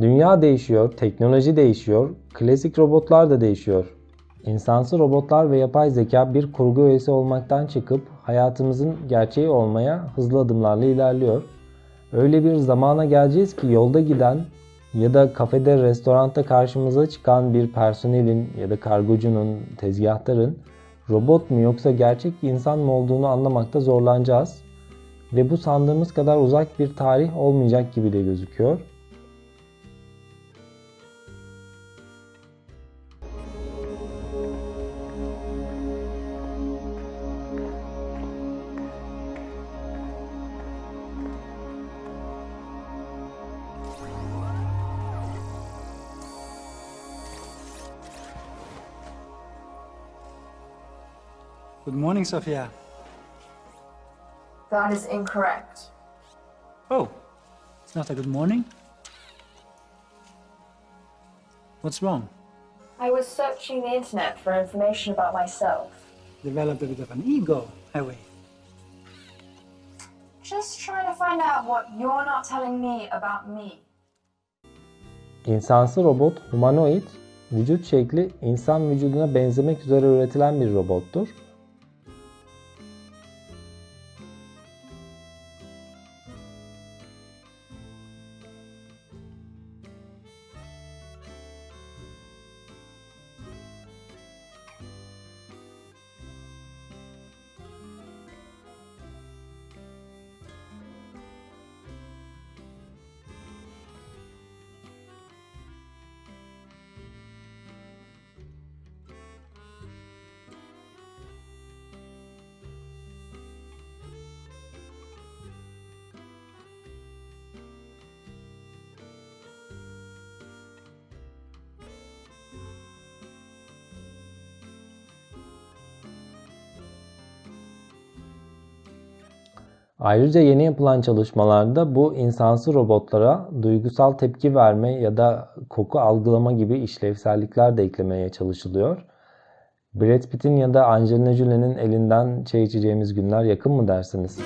Dünya değişiyor, teknoloji değişiyor, klasik robotlar da değişiyor. İnsansı robotlar ve yapay zeka bir kurgu öğesi olmaktan çıkıp hayatımızın gerçeği olmaya hızlı adımlarla ilerliyor. Öyle bir zamana geleceğiz ki yolda giden ya da kafede, restoranda karşımıza çıkan bir personelin ya da kargocunun, tezgahtarın robot mu yoksa gerçek insan mı olduğunu anlamakta zorlanacağız. Ve bu sandığımız kadar uzak bir tarih olmayacak gibi de gözüküyor. Good morning, Sophia. That is incorrect. Oh, it's not a good morning? What's wrong? I was searching the internet for information about myself. Developed a bit of an ego, have we? Just trying to find out what you're not telling me about me. İnsansı robot humanoid, vücut şekli insan vücuduna benzemek üzere üretilen bir robottur. Ayrıca yeni yapılan çalışmalarda bu insansı robotlara duygusal tepki verme ya da koku algılama gibi işlevsellikler de eklemeye çalışılıyor. Brad Pitt'in ya da Angelina Jolie'nin elinden çay içeceğimiz günler yakın mı dersiniz?